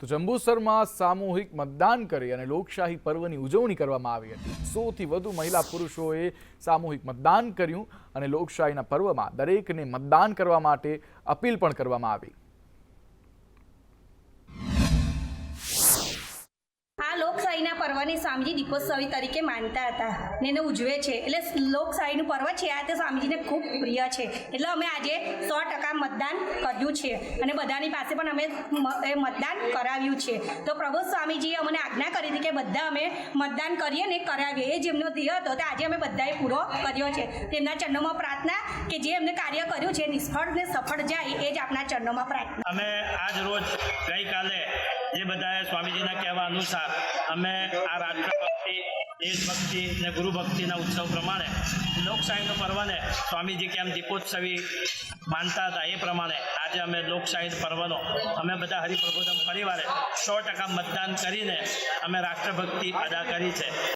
તો જંબુસરમાં સામૂહિક મતદાન કરી અને લોકશાહી પર્વની ઉજવણી કરવામાં આવી હતી. સોથી વધુ મહિલા પુરુષોએ સામૂહિક મતદાન કર્યું અને લોકશાહીના પર્વમાં દરેકને મતદાન કરવા માટે અપીલ પણ કરવામાં આવી. લોકશાહીના પર્વને સ્વામીજી દીપોત્સવી તરીકે માનતા હતા. ને એને ઉજવે છે. એટલે લોકશાહીનું પર્વ છે. આ તે સ્વામીજીને ખૂબ પ્રિય છે. એટલે અમે આજે સો ટકા મતદાન કર્યું છે. અને બધાની પાસે પણ અમે એ મતદાન કરાવ્યું છે. તો પ્રભુ સ્વામીજીએ અમને આજ્ઞા કરી હતી કે બધા અમે મતદાન કરીએ ને કરાવીએ. એ જેમનો ધ્યેય હતો તે આજે અમે બધાએ પૂરો કર્યો છે. તેમના ચરણોમાં પ્રાર્થના કે જે એમને કાર્ય કર્યું છે, નિષ્ફળ ને સફળ જાય, એ જ આપણા ચરણોમાં પ્રાર્થના. અમે આજ રોજ ગઈકાલે જે બધાએ સ્વામીજીના કહેવા અનુસાર અમે આ રાષ્ટ્રભક્તિ દેશભક્તિ અને ગુરુભક્તિના ઉત્સવ પ્રમાણે લોકશાહીનો પર્વને સ્વામીજી કેમ દીપોત્સવી માનતા હતા એ પ્રમાણે આજે અમે લોકશાહી પર્વનો અમે બધા હરિપ્રબોધમ પરિવારે સો ટકા મતદાન કરીને અમે રાષ્ટ્રભક્તિ અદા કરી છે.